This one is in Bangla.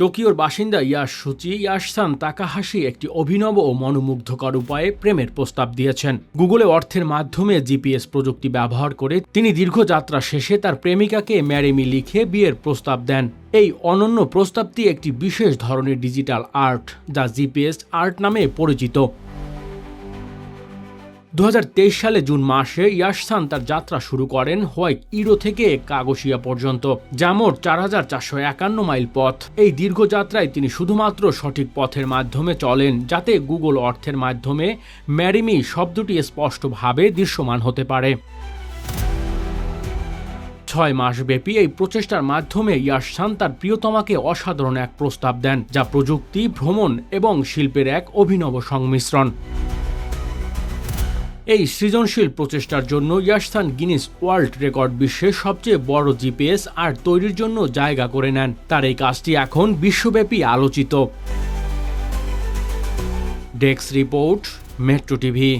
টোকিওর বাসিন্দা ইয়াস সুচি তাকাহাসি একটি অভিনব ও মনোমুগ্ধকর উপায়ে প্রেমের প্রস্তাব দিয়েছেন। গুগলে অর্থের মাধ্যমে জিপিএস প্রযুক্তি ব্যবহার করে তিনি দীর্ঘ যাত্রা শেষে তার প্রেমিকাকে ম্যারেমি লিখে বিয়ের প্রস্তাব দেন। এই অনন্য প্রস্তাবটি একটি বিশেষ ধরনের ডিজিটাল আর্ট, যা জিপিএস আর্ট নামে পরিচিত। দু হাজার তেইশ সালে জুন মাসে ইয়াসসান তার যাত্রা শুরু করেন হোয়াইট ইরো থেকে কাগসিয়া পর্যন্ত মোট চার হাজার চারশো একান্ন মাইল পথ। এই দীর্ঘ যাত্রায় তিনি শুধুমাত্র সঠিক পথের মাধ্যমে চলেন, যাতে গুগল অর্থের মাধ্যমে ম্যারিমি শব্দটি স্পষ্টভাবে দৃশ্যমান হতে পারে। ছয় মাস ব্যাপী এই প্রচেষ্টার মাধ্যমে ইয়াসসান তার প্রিয়তমাকে অসাধারণ এক প্রস্তাব দেন, যা প্রযুক্তি, ভ্রমণ এবং শিল্পের এক অভিনব সংমিশ্রণ। এই সৃজনশীল প্রচেষ্টার জন্য ইয়াসথান গিনিস ওয়ার্ল্ড রেকর্ড বিশ্বের সবচেয়ে বড় জিপিএস আর তৈরির জন্য জায়গা করে নেন। তার এই কাজটি এখন বিশ্বব্যাপী আলোচিত। Desk report, Metro TV.